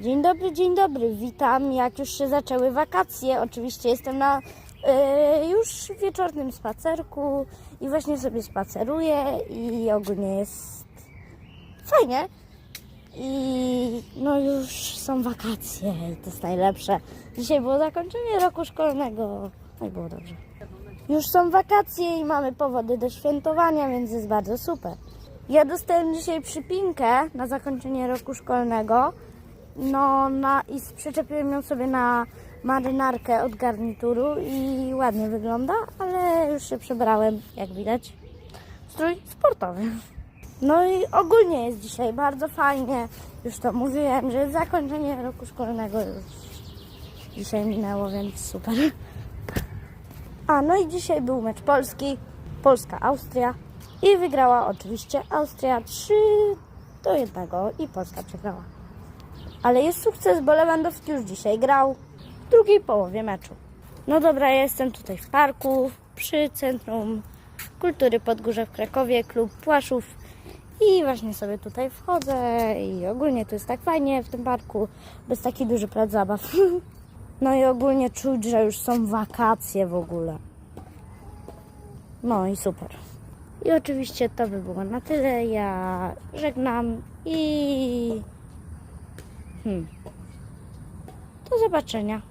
Dzień dobry, dzień dobry. Witam. Jak już się zaczęły wakacje, oczywiście jestem na e, już wieczornym spacerku i właśnie sobie spaceruję i ogólnie jest fajnie. I no już są wakacje i to jest najlepsze. Dzisiaj było zakończenie roku szkolnego. No i było dobrze. Już są wakacje i mamy powody do świętowania, więc jest bardzo super. Ja dostałem dzisiaj przypinkę na zakończenie roku szkolnego. No na, i przyczepiłem ją sobie na marynarkę od garnituru i ładnie wygląda, ale już się przebrałem, jak widać. Strój sportowy. No i ogólnie jest dzisiaj bardzo fajnie. Już to mówiłem, że zakończenie roku szkolnego już dzisiaj minęło, więc super. A no i dzisiaj był mecz Polski, Polska-Austria i wygrała oczywiście Austria 3 do 1 i Polska przegrała. Ale jest sukces, bo Lewandowski już dzisiaj grał w drugiej połowie meczu. No dobra, ja jestem tutaj w parku przy Centrum Kultury Podgórze w Krakowie, klub Płaszów i właśnie sobie tutaj wchodzę i ogólnie tu jest tak fajnie w tym parku, bez taki duży plac zabaw. No i ogólnie czuć, że już są wakacje w ogóle. No i super. I oczywiście to by było na tyle. Ja żegnam i. Hmm. Do zobaczenia.